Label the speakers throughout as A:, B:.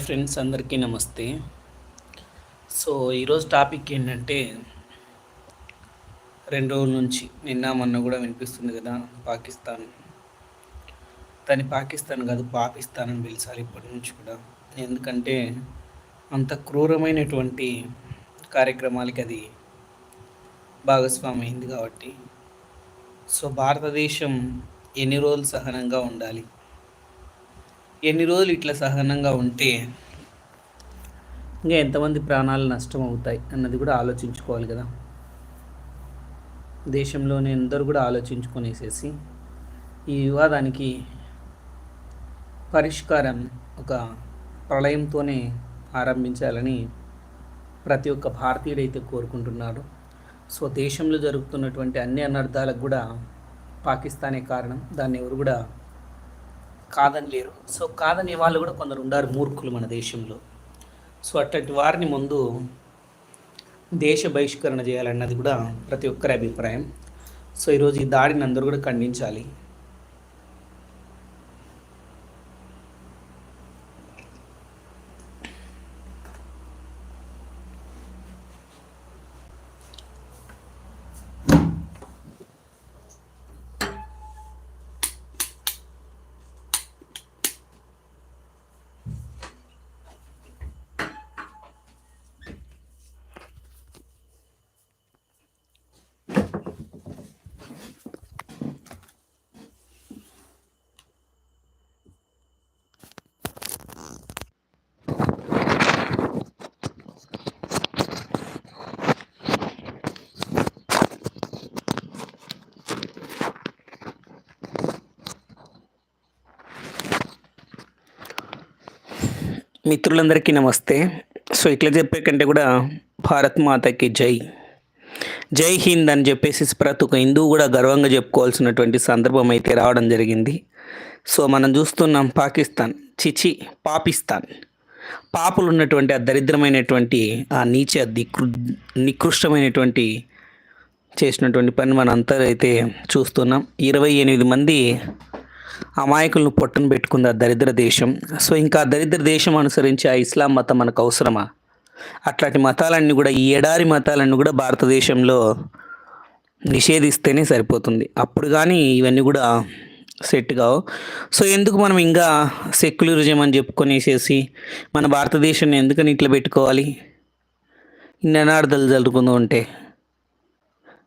A: Friends అందరికీ నమస్తే. So ఈరోజు టాపిక్ ఏంటంటే రెండు రోజుల నుంచి నిన్న మొన్న కూడా వినిపిస్తుంది కదా పాకిస్తాన్. దాని పాకిస్తాన్ కాదు పాకిస్తాన్ అని పిలిచాలి ఇప్పటి నుంచి కూడా. ఎందుకంటే అంత క్రూరమైనటువంటి కార్యక్రమాలకి అది భాగస్వామి అయింది కాబట్టి. సో భారతదేశం ఎన్ని రోజులు సహనంగా ఉండాలి? ఎన్ని రోజులు ఇట్లా సహనంగా ఉంటే ఇంకా ఎంతమంది ప్రాణాలు నష్టం అవుతాయి అన్నది కూడా ఆలోచించుకోవాలి కదా. దేశంలోనే అందరూ కూడా ఆలోచించుకొనేసేసి ఈ వివాదానికి పరిష్కారం ఒక ప్రళయంతోనే ఆరంభించాలని ప్రతి ఒక్క భారతీయుడైతే కోరుకుంటున్నాడు. సో దేశంలో జరుగుతున్నటువంటి అన్ని అనర్థాలకు కూడా పాకిస్తానే కారణం. దాన్ని ఎవరు కూడా కాదని లేరు. సో కాదని వాళ్ళు కూడా కొందరు ఉండారు మూర్ఖులు మన దేశంలో. సో అట్లాంటి వారిని ముందు దేశ బహిష్కరణ చేయాలన్నది కూడా ప్రతి ఒక్కరి అభిప్రాయం. సో ఈరోజు ఈ దాడిని అందరూ కూడా ఖండించాలి. మిత్రులందరికీ నమస్తే. సో ఇట్లా చెప్పే కంటే కూడా భారత్ మాతకి జై. జై హింద్ అని చెప్పేసి ప్రతి ఒక్క హిందువు కూడా గర్వంగా చెప్పుకోవాల్సినటువంటి సందర్భం అయితే రావడం జరిగింది. సో మనం చూస్తున్నాం పాకిస్తాన్ చిచి పాకిస్తాన్ పాపులు ఉన్నటువంటి ఆ దరిద్రమైనటువంటి ఆ నీచ దికృ నికృష్టమైనటువంటి చేసినటువంటి పని మనం అంతా అయితే చూస్తున్నాం. ఇరవై ఎనిమిది మంది అమాయకులను పొట్టను పెట్టుకుంది ఆ దరిద్ర దేశం. సో ఇంకా దరిద్ర దేశం అనుసరించి ఆ ఇస్లాం మతం మనకు అవసరమా? అట్లాంటి మతాలన్నీ కూడా ఈ ఎడారి మతాలన్నీ కూడా భారతదేశంలో నిషేధిస్తేనే సరిపోతుంది. అప్పుడు కానీ ఇవన్నీ కూడా సెట్ కావు. సో ఎందుకు మనం ఇంకా సెక్యులరిజం అని చెప్పుకొనేసేసి మన భారతదేశాన్ని ఎందుకని ఇట్లా పెట్టుకోవాలి? ఇన్ని అనార్థాలు జరుగుతూ ఉంటే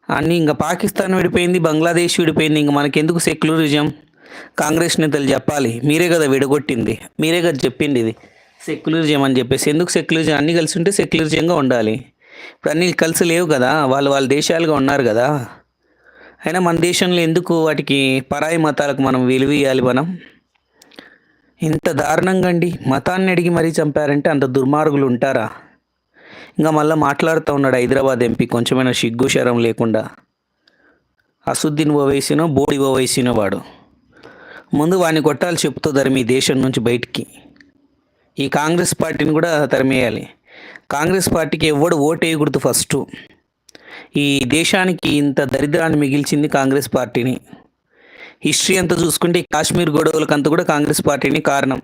A: అన్నీ ఇంకా పాకిస్తాన్ విడిపోయింది బంగ్లాదేశ్ విడిపోయింది ఇంకా మనకెందుకు సెక్యులరిజం? కాంగ్రెస్ నేతలు చెప్పాలి మీరే కదా విడగొట్టింది మీరే కదా చెప్పింది ఇది. సెక్యులరిజం అని చెప్పేసి ఎందుకు సెక్యులరిజం? అన్నీ కలిసి ఉంటే సెక్యులరిజంగా ఉండాలి. ఇప్పుడు అన్నీ కలిసి లేవు కదా వాళ్ళు వాళ్ళ దేశాలుగా ఉన్నారు కదా. అయినా మన దేశంలో ఎందుకు వాటికి పరాయి మతాలకు మనం విలువ ఇవ్వాలి మనం? ఇంత దారుణంగా అండి. మతాన్ని అడిగి మరీ చంపారంటే అంత దుర్మార్గులు ఉంటారా? ఇంకా మళ్ళీ మాట్లాడుతూ ఉన్నాడు హైదరాబాద్ ఎంపీ కొంచెమైనా సిగ్గు శరం లేకుండా. అసుద్దీన్ ఓవైసీనో బోడి ఓవైసీనో వాడు. ముందు వాడిని కొట్టాలి చెప్తూ తరిమి దేశం నుంచి బయటికి. ఈ కాంగ్రెస్ పార్టీని కూడా తరిమేయాలి. కాంగ్రెస్ పార్టీకి ఎవడు ఓటు వేయకూడదు ఫస్ట్. ఈ దేశానికి ఇంత దరిద్రాన్ని మిగిల్చింది కాంగ్రెస్ పార్టీని. హిస్టరీ అంతా చూసుకుంటే ఈ కాశ్మీర్ గొడవలకంతా కూడా కాంగ్రెస్ పార్టీని కారణం.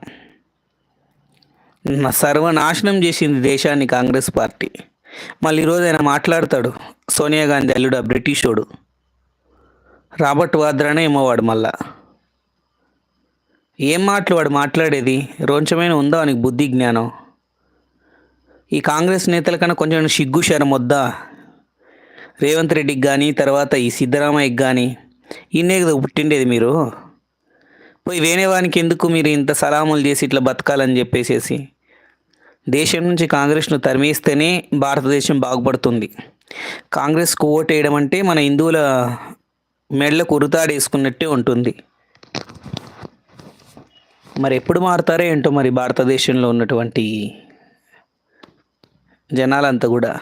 A: నా సర్వనాశనం చేసింది దేశాన్ని కాంగ్రెస్ పార్టీ. మళ్ళీ ఈరోజు ఆయన మాట్లాడతాడు సోనియా గాంధీ అల్లుడు ఆ బ్రిటిషోడు. రాబర్ట్ వాద్రానే ఏమోవాడు మళ్ళా. ఏం మాటలు వాడు మాట్లాడేది? రోంచమైన ఉందా నీకు బుద్ధి జ్ఞానం? ఈ కాంగ్రెస్ నేతల కన్నా కొంచెం సిగ్గు శరం వద్దా? రేవంత్ రెడ్డికి కానీ తర్వాత ఈ సిద్ధరామయ్యకి కానీ ఈయనే కదా పుట్టిండేది మీరు? పోయి వేనేవానికి ఎందుకు మీరు ఇంత సలాములు చేసి ఇట్లా బతకాలని చెప్పేసేసి? దేశం నుంచి కాంగ్రెస్ను తరిమేస్తేనే భారతదేశం బాగుపడుతుంది. కాంగ్రెస్కు ఓటు వేయడం అంటే మన హిందువుల మెడలకు ఉరుతాడేసుకున్నట్టే ఉంటుంది. మరి ఎప్పుడు మారుతారో ఏంటో మరి భారతదేశంలో ఉన్నటువంటి జనాలంతా కూడా.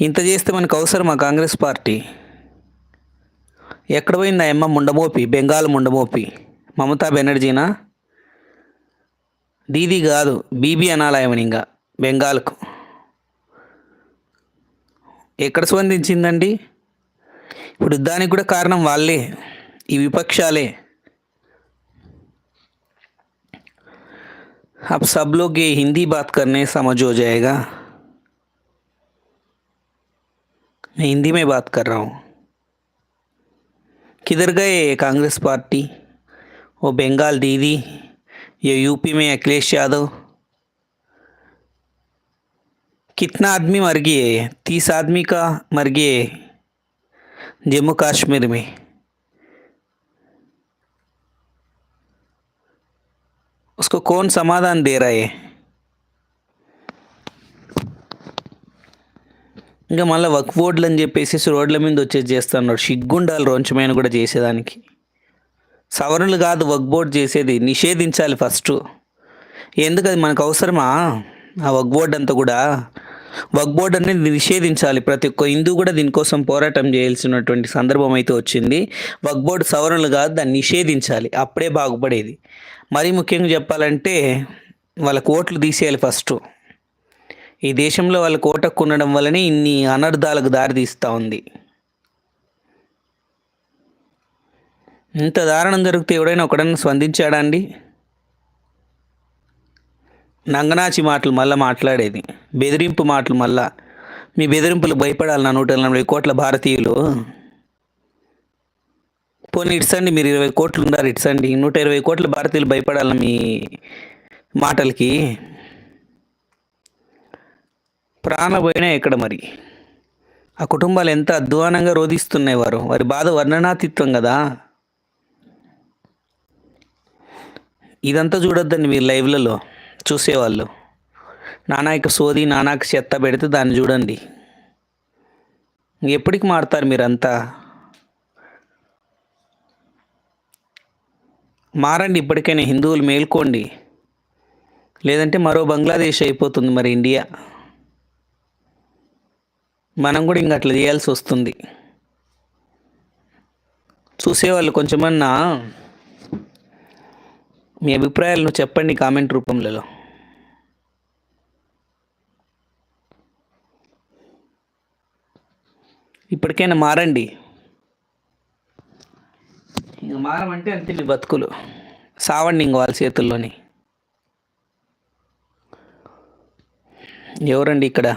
A: ఇంత చేస్తే మనకు అవసరమా కాంగ్రెస్ పార్టీ? ఎక్కడ పోయింది ఆ అమ్మ ముండమోపి బెంగాల్ ముండమోపి మమతా బెనర్జీనా? దీది కాదు బీబీ అనాలయమని ఇంకా బెంగాల్కు. ఎక్కడ స్పందించిందండి? ఇప్పుడు దానికి కూడా కారణం వాళ్ళే ఈ విపక్షాలే. अब सब लोग ये हिंदी बात करने समझ हो जाएगा। मैं हिंदी में बात कर रहा हूँ। किधर गए कांग्रेस पार्टी? वो बंगाल दीदी, ये यूपी में अखिलेश यादव। कितना आदमी मर गए? तीस आदमी का मर गए जम्मू कश्मीर में। उसको कौन समाधान दे रहा है ఇంకా మళ్ళీ వక్ బోర్డులు అని చెప్పేసి రోడ్ల మీద వచ్చేసి చేస్తున్నాడు సిగ్గుండాలి రొంచమైన కూడా చేసేదానికి సవరణలు కాదు వక్ బోర్డు చేసేది నిషేధించాలి ఫస్ట్ ఎందుకు అది మనకు అవసరమా ఆ వక్ బోర్డు అంతా కూడా వక్ అనేది నిషేధించాలి. ప్రతి ఒక్క హిందూ కూడా దీనికోసం పోరాటం చేయాల్సినటువంటి సందర్భం అయితే వచ్చింది. వక్ బోర్డు సవరణలు కాదు దాన్ని నిషేధించాలి. అప్పుడే బాగుపడేది. మరీ ముఖ్యంగా చెప్పాలంటే వాళ్ళకు ఓట్లు తీసేయాలి ఫస్ట్. ఈ దేశంలో వాళ్ళకు కోటకు ఉండడం వల్లనే ఇన్ని అనర్థాలకు దారి తీస్తూ ఉంది. ఇంత దారుణం జరిగితే ఎవడైనా ఒకడైనా స్పందించాడా అండి? నంగనాచి మాటలు మళ్ళీ మాట్లాడేది. బెదిరింపు మాటలు మళ్ళా. మీ బెదిరింపులు భయపడాలి నా నూట ఎనభై కోట్ల భారతీయులు. పోనీ ఇట్సండి మీరు ఇరవై కోట్లు ఉన్నారు ఇట్సండి నూట ఇరవై కోట్ల భారతీయులు భయపడాలి మీ మాటలకి. ప్రాణపోయినా ఎక్కడ మరి? ఆ కుటుంబాలు ఎంత అధ్వానంగా రోధిస్తున్నాయి వారు. వారి బాధ వర్ణనాతీత్వం కదా. ఇదంతా చూడొద్దండి మీరు లైవ్లలో. చూసేవాళ్ళు. నానాయక సోది నానాకి చెత్త పెడితే దాన్ని చూడండి. ఎప్పటికి మారుతారు మీరంతా? మారండి ఇప్పటికైనా హిందువులు మేల్కోండి. లేదంటే మరో బంగ్లాదేశ్ అయిపోతుంది మరి ఇండియా. మనం కూడా ఇంకా అట్లా చేయాల్సి వస్తుంది. చూసేవాళ్ళు కొంచెమన్నా మీ అభిప్రాయాలను చెప్పండి కామెంట్ రూపంలో. ఇప్పటికైనా మారండి. ఇంక మారమంటే అంతే మీ బతుకులు. సావండి ఇంక వాళ్ళ చేతుల్లోని. ఎవరండి ఇక్కడ?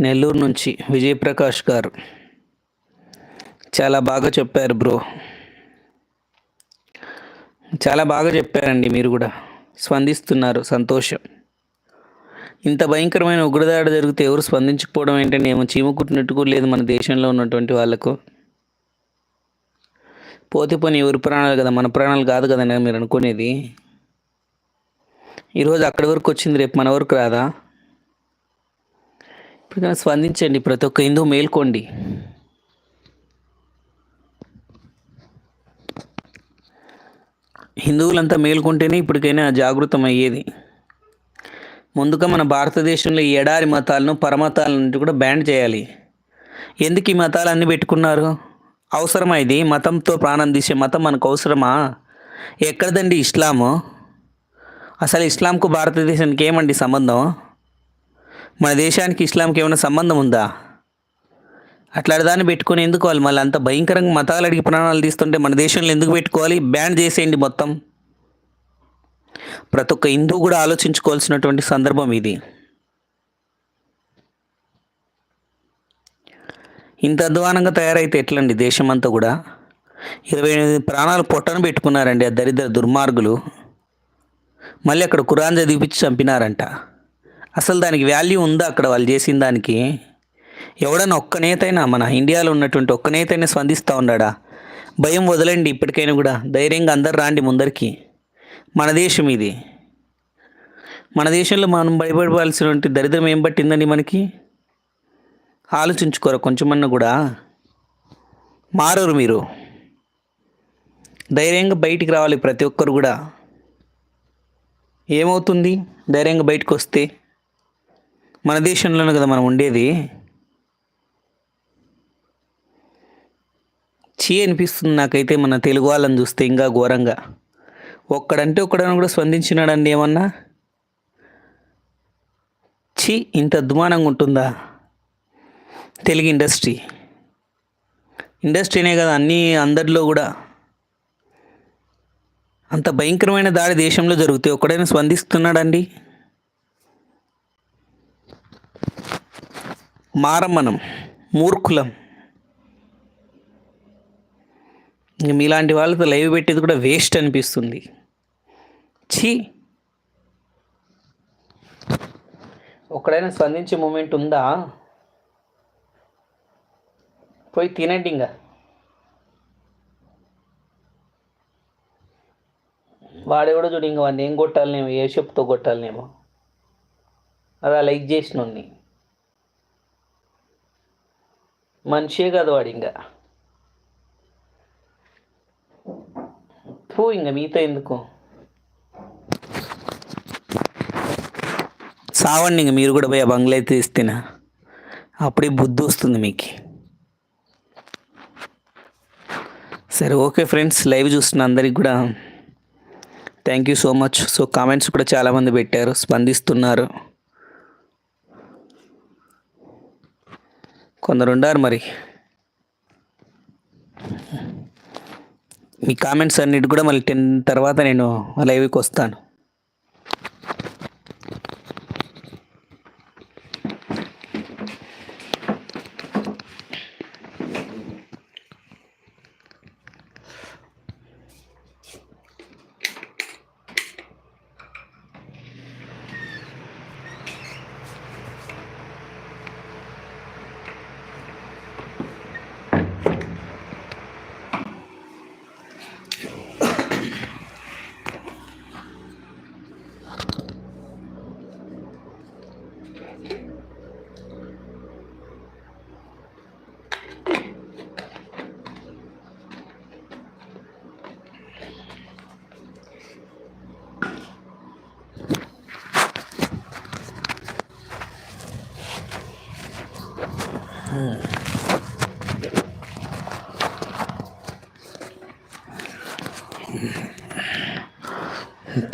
A: నెల్లూరు నుంచి విజయప్రకాష్ గారు. చాలా బాగా చెప్పారు బ్రో. చాలా బాగా చెప్పారండి మీరు కూడా. స్పందిస్తున్నారు సంతోషం. ఇంత భయంకరమైన ఉగ్రదాడి జరిగితే ఎవరు స్పందించకపోవడం ఏంటంటే ఏమో చీమ కుట్టినట్టు కూడా లేదు మన దేశంలో ఉన్నటువంటి వాళ్ళకు. పోతే పోనీ ఎవరి ప్రాణాలు కదా? మన ప్రాణాలు కాదు కదండి మీరు అనుకునేది. ఈరోజు అక్కడి వరకు వచ్చింది రేపు మన వరకు రాదా? ఇప్పుడు స్పందించండి ప్రతి ఒక్క హిందూ మేల్కోండి. హిందువులంతా మేల్కొంటేనే ఇప్పటికైనా జాగృతం అయ్యేది. ముందుగా మన భారతదేశంలో ఈ ఎడారి మతాలను పరమతాలను కూడా బ్యాన్ చేయాలి. ఎందుకు ఈ మతాలు అన్ని పెట్టుకున్నారు? అవసరమా ఇది? మతంతో ప్రాణం తీసే మతం మనకు అవసరమా? ఎక్కడదండి ఇస్లాము? అసలు ఇస్లాంకు భారతదేశానికి ఏమండి సంబంధం? మన దేశానికి ఇస్లాంకి ఏమైనా సంబంధం ఉందా? అట్లాంటి దాన్ని పెట్టుకొని ఎందుకు వాళ్ళు? మళ్ళీ అంత భయంకరంగా మతాలు అడిగి ప్రాణాలు తీస్తుంటే మన దేశంలో ఎందుకు పెట్టుకోవాలి? బ్యాన్ చేసేయండి మొత్తం. ప్రతి ఒక్క హిందూ కూడా ఆలోచించుకోవాల్సినటువంటి సందర్భం ఇది. ఇంత అధ్వానంగా తయారైతే ఎట్లండి దేశమంతా కూడా? ఇరవై ఎనిమిది ప్రాణాలు పొట్టను పెట్టుకున్నారండి ఆ దరిద్ర దుర్మార్గులు. మళ్ళీ అక్కడ కురాన్ చదివిపించి చంపినారంట. అసలు దానికి వాల్యూ ఉందా అక్కడ వాళ్ళు చేసిన దానికి? ఎవడన్నా ఒక్క నేతైనా మన ఇండియాలో ఉన్నటువంటి ఒక్క నేతైనా స్పందిస్తూ ఉన్నాడా? భయం వదలండి ఇప్పటికైనా కూడా. ధైర్యంగా అందరు రాండి ముందరికి. మన దేశం ఇది. మన దేశంలో మనం భయపడవలసినటువంటి దరిద్రం ఏం పట్టిందండి మనకి? ఆలోచించుకోరా కొంచెమన్నా కూడా. మారరు మీరు. ధైర్యంగా బయటికి రావాలి ప్రతి ఒక్కరు కూడా. ఏమవుతుంది? ధైర్యంగా బయటకు వస్తే? మన దేశంలోనే కదా మనం ఉండేది. చీ అనిపిస్తుంది నాకైతే మన తెలుగు వాళ్ళని చూస్తే ఇంకా ఘోరంగా. ఒక్కడంటే ఒక్కడని కూడా స్పందించినాడండి ఏమన్నా? ఛీ ఇంత అద్మానంగా ఉంటుందా? తెలుగు ఇండస్ట్రీ. ఇండస్ట్రీనే కదా అన్నీ అందరిలో కూడా. అంత భయంకరమైన దాడి దేశంలో జరుగుతాయి. ఒక్కడైనా స్పందిస్తున్నాడండి? మారమనం మూర్ఖులం. ఇంక మీలాంటి వాళ్ళతో లైవ్ పెట్టేది కూడా వేస్ట్ అనిపిస్తుంది. ఛీ. ఒక్కడైనా స్పందించే మూమెంట్ ఉందా? పోయి తినండి ఇంకా వాడెవడో చూడు ఇంకా వాడిని ఏం కొట్టాలనేమో ఏ షెప్తో కొట్టాలనేమో. అలా లైక్ చేసినోడిని మనిషే కాదు వాడు ఇంకా పో ఇంకా మిగతా ఎందుకు? సావండి ఇంక మీరు కూడా పోయి ఆ బంగ్లా అయితే ఇస్తేనా అప్పుడే బుద్ధి వస్తుంది మీకు. సరే ఓకే ఫ్రెండ్స్ లైవ్ చూస్తున్న అందరికి కూడా thank you so much so comments కూడా చాలామంది పెట్టారు స్పందిస్తున్నారు. కొందరు ఉండారు మరి. మీ కామెంట్స్ అన్నిటి కూడా మళ్ళీ టెన్ తర్వాత నేను లైవ్కి వస్తాను.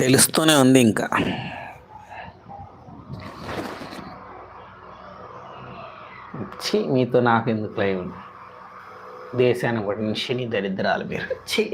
A: తెలుస్తూనే ఉంది ఇంకా. ఛీ మీతో నాకు ఎందుకు లైవ్? దేశానికి పట్టిన శని దరిద్రాలు మీరు. ఛీ.